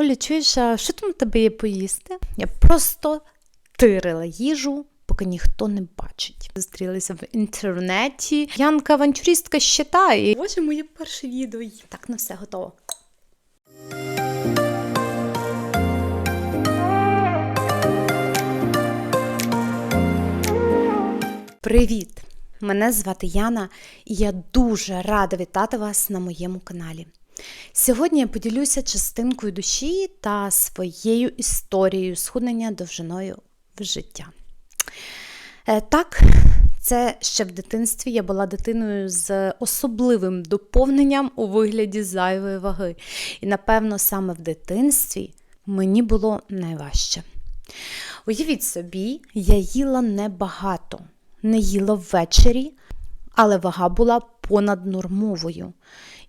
Оля, чуєш, а що там тебе є поїсти? Я просто тирила їжу, поки ніхто не бачить. Зустрілися в інтернеті. Янка авантюристка щитає. Боже, моє перше відео. Так, на все готово. Привіт! Мене звати Яна, і я дуже рада вітати вас на моєму каналі. Сьогодні я поділюся частинкою душі та своєю історією схуднення довжиною в життя. Е, Так, це ще в дитинстві я була дитиною з особливим доповненням у вигляді зайвої ваги. І, напевно, саме в дитинстві мені було найважче. Уявіть собі, я їла небагато, не їла ввечері, але вага була понаднормовою.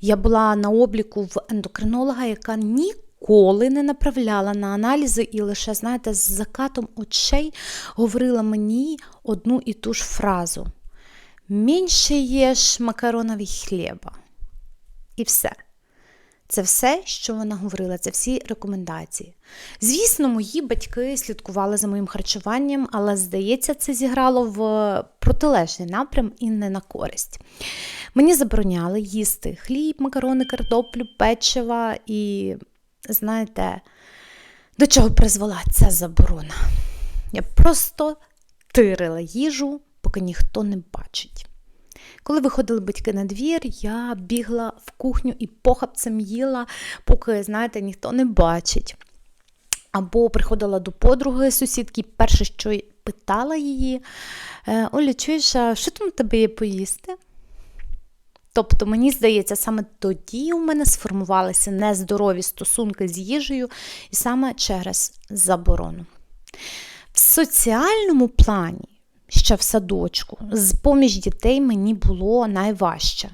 Я була на обліку в ендокринолога, яка ніколи не направляла на аналізи і лише, знаєте, з закатом очей говорила мені одну і ту ж фразу: менше єш макаронові хліба. І все. Це все, що вона говорила, це всі рекомендації. Звісно, мої батьки слідкували за моїм харчуванням, але, здається, це зіграло в протилежний напрям і не на користь. Мені забороняли їсти хліб, макарони, картоплю, печива і, знаєте, до чого призвела ця заборона? Я просто тирила їжу, поки ніхто не бачить. Коли виходили батьки на двір, я бігла в кухню і похапцем їла, поки, знаєте, ніхто не бачить. Або приходила до подруги сусідки, перше, що питала її: «Е, Оля, чуєш, а що там тебе є поїсти? Тобто, мені здається, саме тоді у мене сформувалися нездорові стосунки з їжею, і саме через заборону. В соціальному плані ще в садочку. З поміж дітей мені було найважче.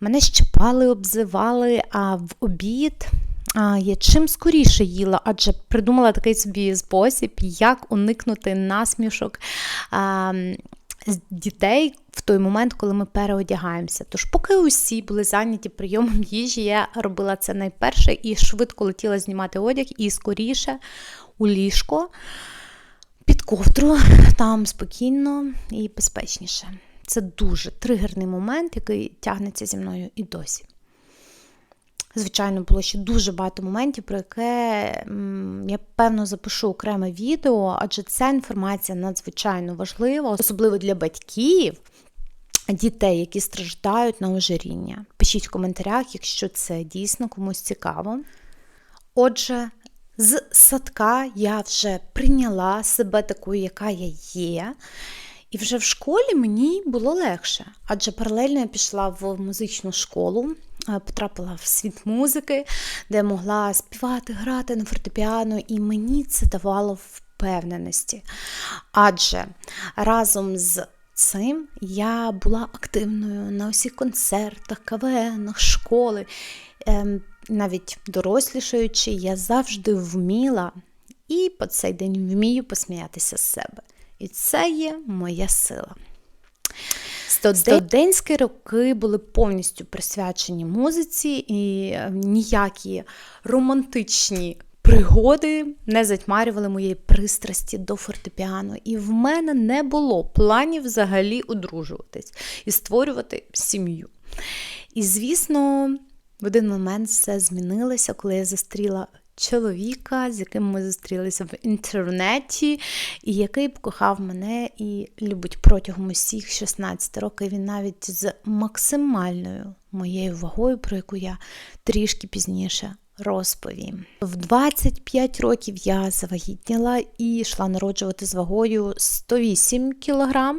Мене щепали, обзивали, а в обід а, я чим скоріше їла, адже придумала такий собі спосіб, як уникнути насмішок а, дітей в той момент, коли ми переодягаємося. Тож, поки усі були зайняті прийомом їжі, я робила це найперше і швидко летіла знімати одяг і скоріше у ліжко ковдру, там спокійно і безпечніше. Це дуже тригерний момент, який тягнеться зі мною і досі. Звичайно, було ще дуже багато моментів, про яке я певно запишу окреме відео, адже ця інформація надзвичайно важлива, особливо для батьків, дітей, які страждають на ожиріння. Пишіть в коментарях, якщо це дійсно комусь цікаво. Отже, з садка я вже прийняла себе такою, яка я є. І вже в школі мені було легше, адже паралельно я пішла в музичну школу, е, потрапила в світ музики, де могла співати, грати на фортепіано, і мені це давало впевненості. Адже разом з цим я була активною на усіх концертах, КВНах, школи. Навіть дорослішаючи, я завжди вміла і по цей день вмію посміятися з себе. І це є моя сила. Студентські роки були повністю присвячені музиці, і е, ніякі романтичні пригоди не затьмарювали моєї пристрасті до фортепіано. І в мене не було планів взагалі одружуватись і створювати сім'ю. І, звісно, в один момент все змінилося, коли я зустріла чоловіка, з яким ми зустрілися в інтернеті, і який покохав мене і любить протягом усіх 16 років. Він навіть з максимальною моєю вагою, про яку я трішки пізніше. Розповім. В 25 років я завагітніла і йшла народжувати з вагою 108 кг,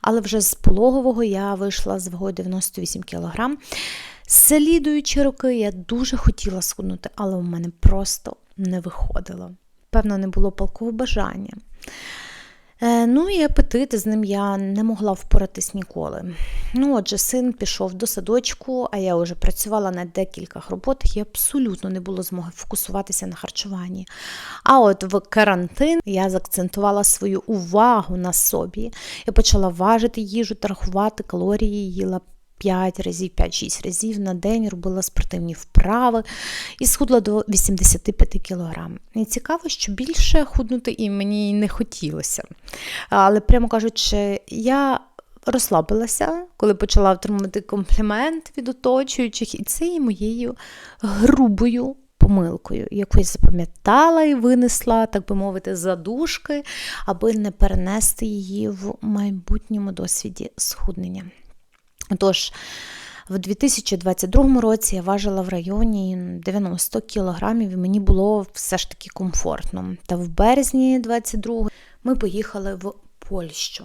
але вже з пологового я вийшла з вагою 98 кг. Слідуючі роки я дуже хотіла схуднути, але у мене просто не виходило. Певно, не було палкого бажання. Е, ну і апетити з ним я не могла впоратись ніколи. Ну, отже, син пішов до садочку, а я вже працювала на декількох роботах і абсолютно не було змоги фокусуватися на харчуванні. А от в карантин я заакцентувала свою увагу на собі. Я почала важити їжу та рахувати калорії, їла 5 разів, 5-6 разів на день робила спортивні вправи і схудла до 85 кг. І цікаво, що більше худнути і мені не хотілося. Але, прямо кажучи, я розслабилася, коли почала отримувати комплімент від оточуючих, і це є моєю грубою помилкою, яку я запам'ятала і винесла, так би мовити, задушки, аби не перенести її в майбутньому досвіді схуднення. Тож, в 2022 році я важила в районі 90 кілограмів, і мені було все ж таки комфортно. Та в березні 22 ми поїхали в Польщу,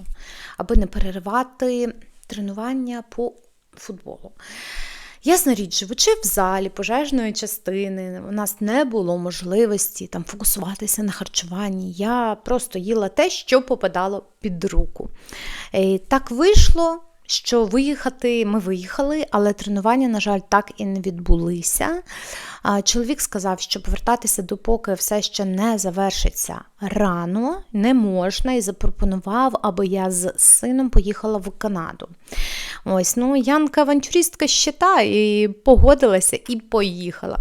аби не переривати тренування по футболу. Ясна річ, живучи в залі пожежної частини, у нас не було можливості там фокусуватися на харчуванні. Я просто їла те, що попадало під руку. І Так вийшло що виїхати ми виїхали, але тренування, на жаль, так і не відбулися. Чоловік сказав, що повертатися допоки все ще не завершиться рано, не можна, і запропонував, аби я з сином поїхала в Канаду. Ось, ну, Янка авантюристка щита, і погодилася і поїхала.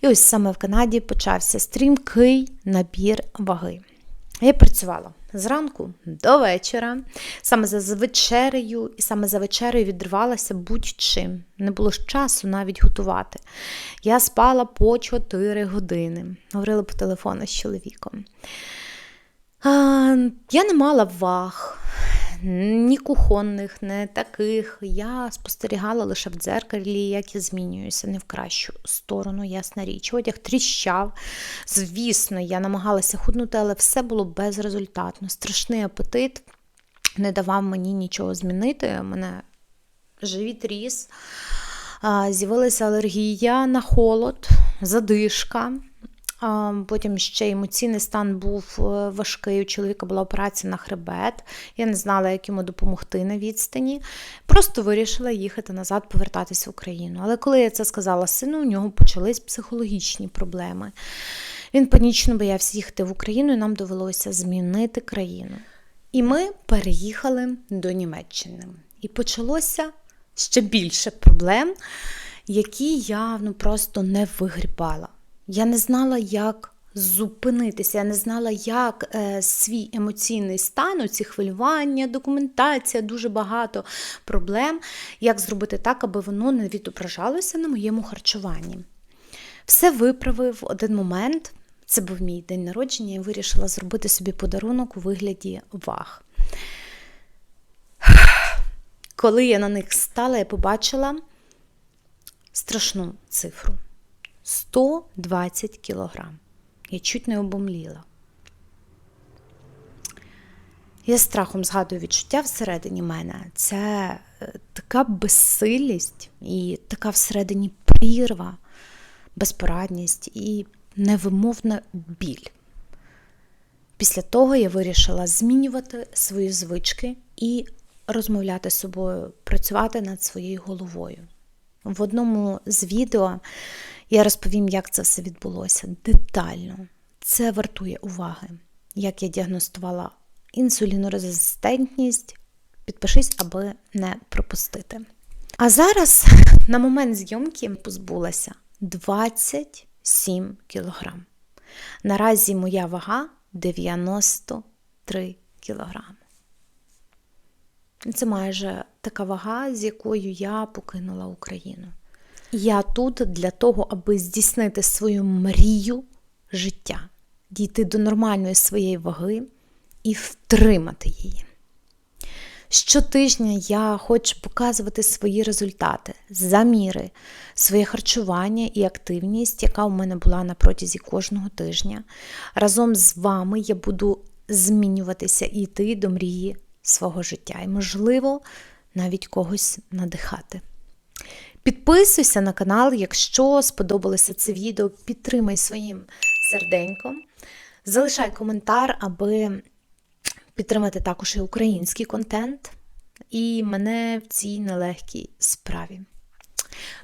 І ось саме в Канаді почався стрімкий набір ваги. Я працювала зранку до вечора, саме за вечерею, і саме за вечерею відривалася будь-чим. Не було ж часу навіть готувати. Я спала по 4 години, говорила по телефону з чоловіком. Я не мала ваг ні кухонних, не таких. Я спостерігала лише в дзеркалі, як я змінююся, не в кращу сторону, ясна річ. Одяг тріщав. Звісно, я намагалася худнути, але все було безрезультатно. Страшний апетит не давав мені нічого змінити. Мене живіт ріс, з'явилася алергія на холод, задишка. Потім ще емоційний стан був е, важкий. У чоловіка була операція на хребет. Я не знала, як йому допомогти на відстані. Просто вирішила їхати назад, повертатись в Україну. Але коли я це сказала сину, у нього почались психологічні проблеми. Він панічно боявся їхати в Україну, і нам довелося змінити країну. І ми переїхали до Німеччини. І почалося ще більше проблем, які я ну, просто не вигрібала. Я не знала, як зупинитися, я не знала, як е, свій емоційний стан, ці хвилювання, документація, дуже багато проблем, як зробити так, аби воно не відображалося на моєму харчуванні. Все виправив в один момент. Це був мій день народження, і вирішила зробити собі подарунок у вигляді ваг. Коли я на них стала, я побачила страшну цифру. 120 кілограм. Я чуть не обомліла. Я страхом згадую відчуття всередині мене. Це е, така безсилість і така всередині прірва, безпорадність і невимовна біль. Після того я вирішила змінювати свої звички і розмовляти з собою, працювати над своєю головою. В одному з відео я розповім, як це все відбулося детально. Це вартує уваги. Як я діагностувала інсулінорезистентність, підпишись, аби не пропустити. А зараз, на момент зйомки, позбулася 27 кілограм. Наразі моя вага 93 кілограми. Це майже така вага, з якою я покинула Україну. Я тут для того, аби здійснити свою мрію життя, дійти до нормальної своєї ваги і втримати її. Щотижня я хочу показувати свої результати, заміри, своє харчування і активність, яка у мене була на протязі кожного тижня. Разом з вами я буду змінюватися і йти до мрії свого життя. І, можливо, навіть когось надихати. Підписуйся на канал, якщо сподобалося це відео, підтримай своїм серденьком. Залишай коментар, аби підтримати також і український контент, і мене в цій нелегкій справі.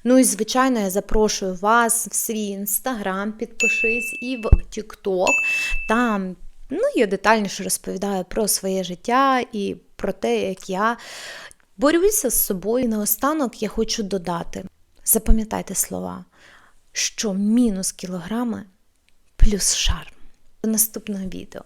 Ну і, звичайно, я запрошую вас в свій інстаграм, підпишись і в Тікток. Там ну, я детальніше розповідаю про своє життя і про те, як я Борюся з собою. І наостанок я хочу додати: запам'ятайте слова, що мінус кілограми плюс шарм. До наступного відео.